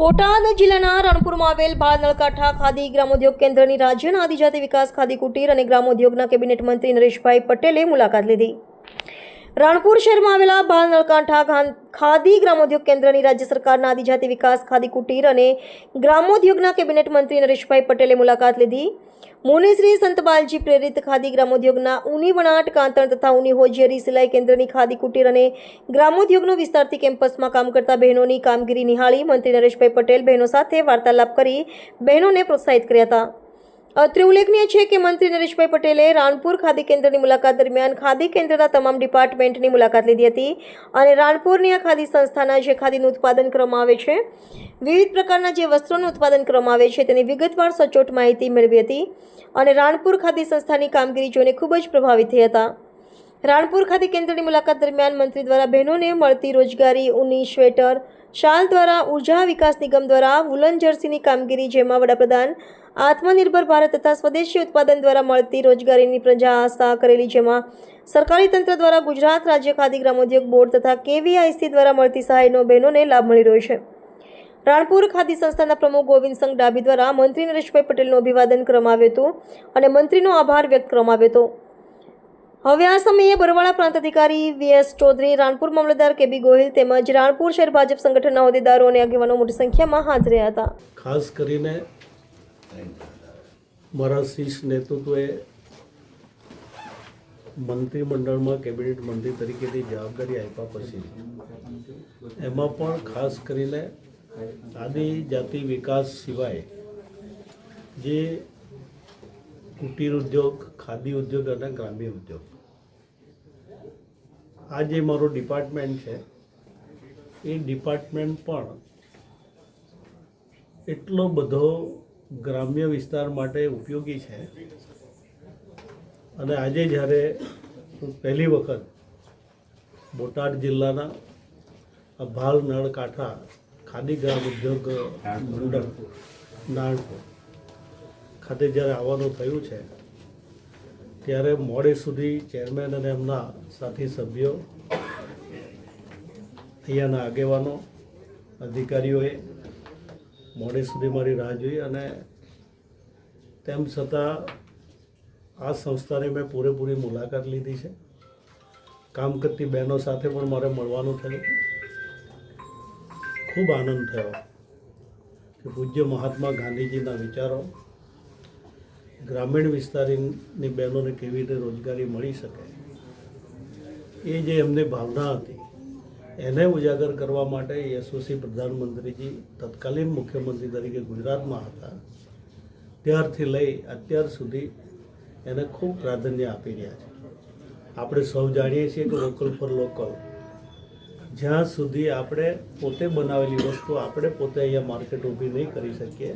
બોટાદ જિલ્લાના રણપુરમાં આવેલ બાળ નળકાંઠા ખાદી ગ્રામોદ્યોગ કેન્દ્રની રાજ્યના આદિજાતિ વિકાસ ખાદી કુટીર અને ગ્રામોદ્યોગના કેબિનેટ મંત્રી નરેશભાઈ પટેલે મુલાકાત લીધી. રાણપુર શહેરમાં આવેલા બાળ નળકાંઠા ખાદી ગ્રામોદ્યોગ કેન્દ્રની રાજ્ય સરકારના આદિજાતિ વિકાસ, ખાદી કુટીર અને ગ્રામોદ્યોગના કેબિનેટ મંત્રી નરેશભાઈ પટેલે મુલાકાત લીધી. મુનિશ્રી સંતબાલજી પ્રેરિત ખાદી ગ્રામોદ્યોગના ઊની વણાટ, કાંતણ તથા ઊની હોજિયરી સિલાઈ કેન્દ્રની ખાદી કુટીર અને ગ્રામોદ્યોગનો વિસ્તારથી કેમ્પસમાં કામ કરતા બહેનોની કામગીરી નિહાળી મંત્રી નરેશભાઈ પટેલ બહેનો સાથે વાર્તાલાપ કરી બહેનોને પ્રોત્સાહિત કર્યા હતા. અત્રે ઉલ્લેખનીય છે કે મંત્રી નરેશભાઈ પટેલે રાણપુર ખાદી કેન્દ્રની મુલાકાત દરમિયાન ખાદી કેન્દ્રના તમામ ડિપાર્ટમેન્ટની મુલાકાત લીધી હતી અને રાણપુરની આ ખાદી સંસ્થાના જે ખાદીનું ઉત્પાદન કરવામાં આવે છે, વિવિધ પ્રકારના જે વસ્ત્રોનું ઉત્પાદન કરવામાં આવે છે તેની વિગતવાર સચોટ માહિતી મેળવી હતી અને રાણપુર ખાદી સંસ્થાની કામગીરી જોઈને ખૂબ જ પ્રભાવિત થઈ હતા. રાણપુર ખાતે કેન્દ્રની મુલાકાત દરમિયાન મંત્રી દ્વારા બહેનોને મળતી રોજગારી, ઊની સ્વેટર, શાલ દ્વારા ઊર્જા વિકાસ નિગમ દ્વારા વુલન જર્સીની કામગીરી, જેમાં વડાપ્રધાન આત્મનિર્ભર ભારત તથા સ્વદેશી ઉત્પાદન દ્વારા મળતી રોજગારીની પ્રજા આશા કરેલી, જેમાં સરકારી તંત્ર દ્વારા ગુજરાત રાજ્ય ખાદી ગ્રામોદ્યોગ બોર્ડ તથા કેવીઆઈસી દ્વારા મળતી સહાયનો બહેનોને લાભ મળી રહ્યો છે. રાણપુર ખાદી સંસ્થાના પ્રમુખ ગોવિંદ સંઘ ડાભી દ્વારા મંત્રી નરેશભાઈ પટેલનું અભિવાદન કરવામાં આવ્યું હતું અને મંત્રીનો આભાર વ્યક્ત કરવામાં આવ્યો હતો. હવે આ સમયે બરવાળા પ્રાંત અધિકારી વીએસ ચૌધરી, રાણપુર મામલતદાર કેબી ગોહિલ તેમજ રાણપુર શહેર ભાજપ સંગઠનના હોદ્દેદારો અને આગેવાનો મોટી સંખ્યામાં હાજર હતા. ખાસ કરીને મારા શીર્ષ નેતૃત્વએ મંત્રીમંડળમાં કેબિનેટ મંત્રી તરીકેની જવાબદારી આપ્યા પછી એમાં પણ ખાસ કરીને આદિજાતિ વિકાસ સિવાય જે કુટીર ઉદ્યોગ, ખાદી ઉદ્યોગ અને ગ્રામ્ય ઉદ્યોગ આ જે મારું ડિપાર્ટમેન્ટ છે એ ડિપાર્ટમેન્ટ પણ એટલો બધો ગ્રામ્ય વિસ્તાર માટે ઉપયોગી છે. અને આજે જ્યારે હું પહેલી વખત બોટાદ જિલ્લાના આ ભાલ નળ કાંઠા ખાદી ગ્રામ ઉદ્યોગ મંડળ નાણપુર ખાતે જ્યારે આવવાનું થયું છે ત્યારે મોડે સુધી ચેરમેન અને એમના સાથી સભ્યો અહીંયાના આગેવાનો, અધિકારીઓએ મોડે સુધી મારી રાહ જોઈ અને તેમ છતાં આ સંસ્થાની મેં પૂરેપૂરી મુલાકાત લીધી છે. કામ કરતી બહેનો સાથે પણ મારે મળવાનું થયું. ખૂબ આનંદ થયો કે પૂજ્ય મહાત્મા ગાંધીજીના વિચારો ગ્રામીણ વિસ્તારની બહેનોને કેવી રીતે રોજગારી મળી શકે? એ જે એમની ભાવના હતી, એને ઉજાગર કરવા માટે યશસ્વી પ્રધાનમંત્રીજી તત્કાલીન મુખ્યમંત્રી તરીકે ગુજરાતમાં હતા. ત્યારથી લઈ અત્યાર સુધી એને ખૂબ પ્રાધાન્ય આપી રહ્યા છે. આપણે સૌ જાણીએ છીએ કે લોકલ ફોર લોકલ, જ્યાં સુધી આપણે પોતે બનાવેલી વસ્તુ આપણે પોતે અહીંયા માર્કેટ ઊભી નહીં કરી શકીએ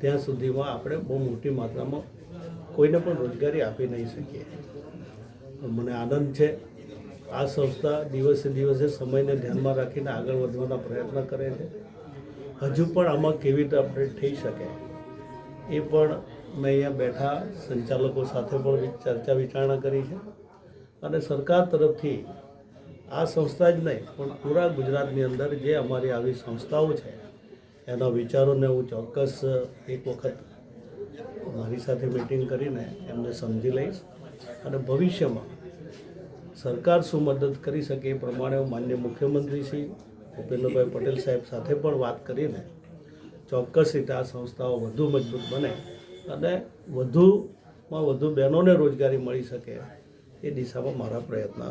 ત્યાં સુધીમાં આપણે બહુ મોટી માત્રામાં કોઈને પણ રોજગારી આપી નહીં શકીએ. મને આનંદ છે, આ સંસ્થા દિવસે દિવસે સમયને ધ્યાનમાં રાખીને આગળ વધવાના પ્રયત્ન કરે છે. હજુ પણ આમાં કેવી રીતે અપડેટ થઈ શકે, એ પણ મેં અહીંયા બેઠા સંચાલકો સાથે પણ ચર્ચા વિચારણા કરી છે. અને સરકાર તરફથી આ સંસ્થા જ નહીં, પણ પૂરા ગુજરાતની અંદર જે અમારી આવી સંસ્થાઓ છે એના વિચારોને હું ચોક્કસ એક વખત મારી સાથે મિટિંગ કરીને એમને સમજી લઈશ અને ભવિષ્યમાં સરકાર શું મદદ કરી શકે એ પ્રમાણે હું માન્ય મુખ્યમંત્રી શ્રી ભૂપેન્દ્રભાઈ પટેલ સાહેબ સાથે પણ વાત કરીને ચોક્કસ રીતે આ સંસ્થાઓ વધુ મજબૂત બને અને વધુમાં વધુ બહેનોને રોજગારી મળી શકે એ દિશામાં મારા પ્રયત્ન